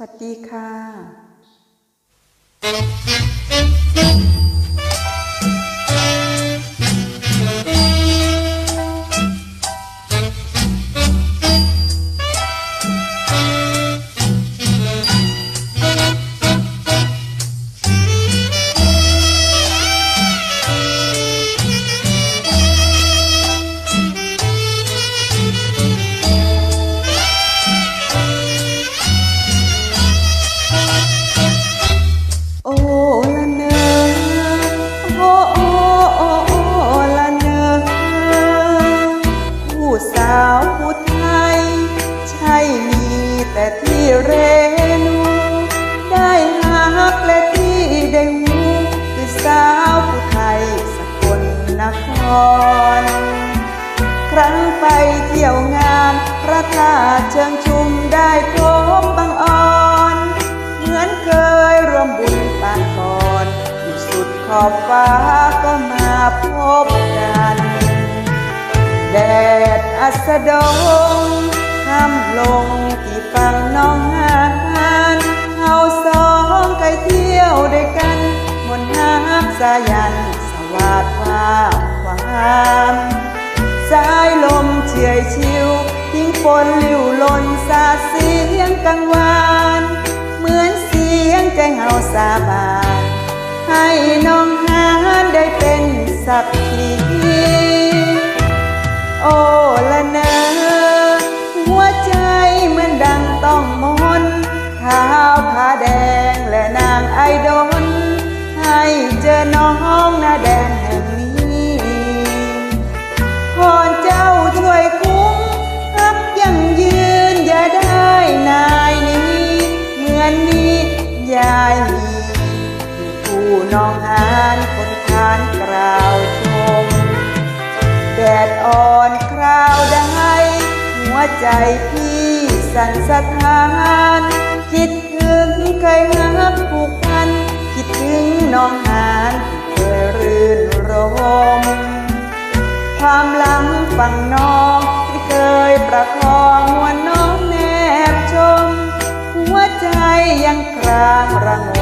วัสดีค่ะ ร ครั้งไปเที่ยวงานพระธาตุเชิงชุมได้พบบังอ่อน เหมือนเคยร่วมบุญปานก่อนอยู่สุดขอบฟ้าก็มาพบกัน แดดอัสดงค่ำลงที่ฝั่งน้องหานเฮาสองเคยเที่ยวด้วยกัน บนหาดสายันสวาดฟ้าความสายลมเฉยชิวทิ้งฝนลิวลนสาเสียงกังวาน เหมือนเสียงใจเฮาสาบานให้น้องหานได้เป็นสักทีโอละเนอหัวใจเหมือนดังต้องมนเท้าผ้าแดงและนางไอดลให้เจอน้องหน้าแดง องหานคนทานกล่าวชม แดดอ่อนคราวใดหัวใจพี่สั่นสะท้าน คิดถึงเคยหักผูกพัน คิดถึงน้องหานเคยรื่นรม ความหลังฝั่งน้องที่เคยประคองมวนน้องแนบชม หัวใจยังครางระงม